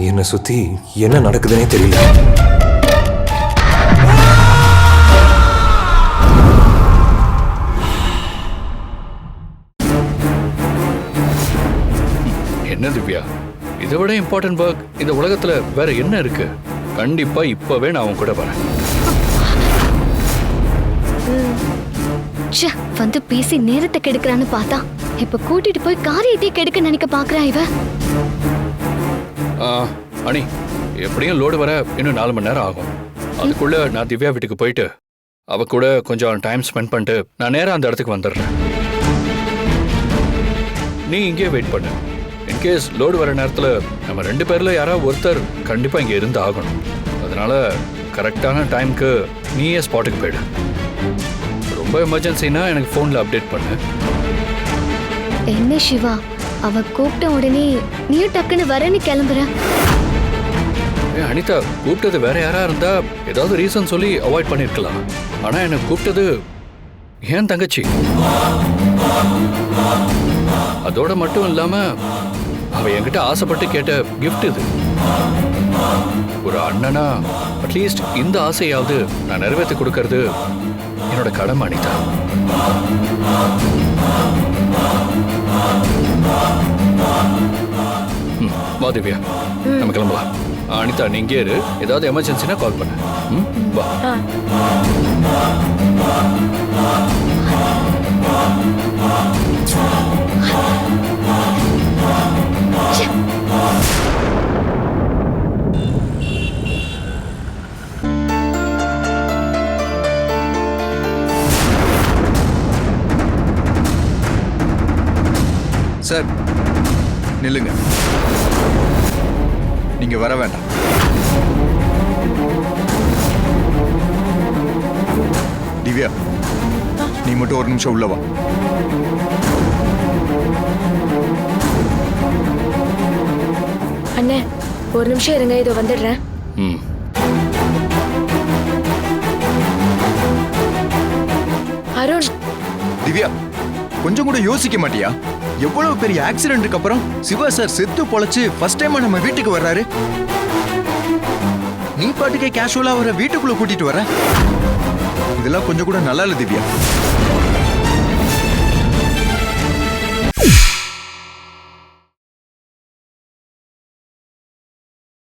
என்னை சுத்தி என்ன நடக்குதுன்னே தெரியல. என்ன திவ்யா? இதை விட இம்பார்ட்டன்ட் ஒர்க் இந்த உலகத்துல வேற என்ன இருக்கு? கண்டிப்பா இப்பவே நான் அவன் கூட வரேன். ச்சே வந்து பேசி நேரத்தை கெடுக்கிறான்னு பார்த்தா இப்ப கூட்டிட்டு போய் காரியத்தை கெடுக்க நினைக்க பாக்குறா இவ. ஆ, எப்படியும் லோடு வர இன்னும் நாலு மணி நேரம் ஆகும். அதுக்குள்ள நான் திவ்யா வீட்டுக்கு போயிட்டு அவ கூட கொஞ்சம் டைம் ஸ்பெண்ட் பண்ணிட்டு நான் நேராக அந்த இடத்துக்கு வந்துடுறேன். நீ இங்கே வெயிட் பண்ணு. இன்கேஸ் லோடு வர நேரத்தில் நம்ம ரெண்டு பேரில் யாராவது ஒருத்தர் கண்டிப்பாக இங்கே இருந்து ஆகணும். அதனால கரெக்டான டைமுக்கு நீயே ஸ்பாட்டுக்கு போயிடு. ரொம்ப எமர்ஜென்சினா எனக்கு ஃபோனில் அப்டேட் பண்ணு. என்ன சிவா? அவ கூப்பிட்ட உடனே நீயும் டக்குன்னு வரேன்னு கிளம்புற. அனிதா கூப்பிட்டது வேற யாரா இருந்தா ஏதாவது ரீசன் சொல்லி அவாய்ட் பண்ணிருக்கலாம். ஆனா என்ன கூப்பிட்டது ஏன் தங்கச்சி? அதோட மட்டும் இல்லாம அவ என்கிட்ட ஆசைப்பட்டு கேட்ட கிஃப்ட் இது. ஒரு அண்ணனா அட்லீஸ்ட் இந்த ஆசையாவது நான் நிறைவேற்றி கொடுக்கறது என்னோட கடமை அனிதா. வா திவ்யா. நம்ம கிளம்பலாம். அனிதா நீ இங்கே இரு. ஏதாவது எமர்ஜென்சினா கால் பண்ணு. ம் வா. சார் நில்லுங்க. நீங்க வர வேண்டாம். திவ்யா நீ மட்டும் ஒரு நிமிஷம் உள்ள வா. அண்ணே ஒரு நிமிஷம் இருங்க இதோ வந்துடுறேன். ம். அருண். திவ்யா கொஞ்சம் கூட யோசிக்க மாட்டியா? எவ்வளவு பெரிய ஆக்சிடென்ட்க்கு அப்புறம் சிவா சார் செத்து பொழைச்சு ஃபர்ஸ்ட் டைமா நம்ம வீட்டுக்கு வர்றாரு? நீ பாட்டுக்கே கேஷுவலா அவரை வீட்டுக்குள்ள கூட்டிட்டு வர இதெல்லாம் கொஞ்சம் கூட நல்லா இல்ல திவ்யா.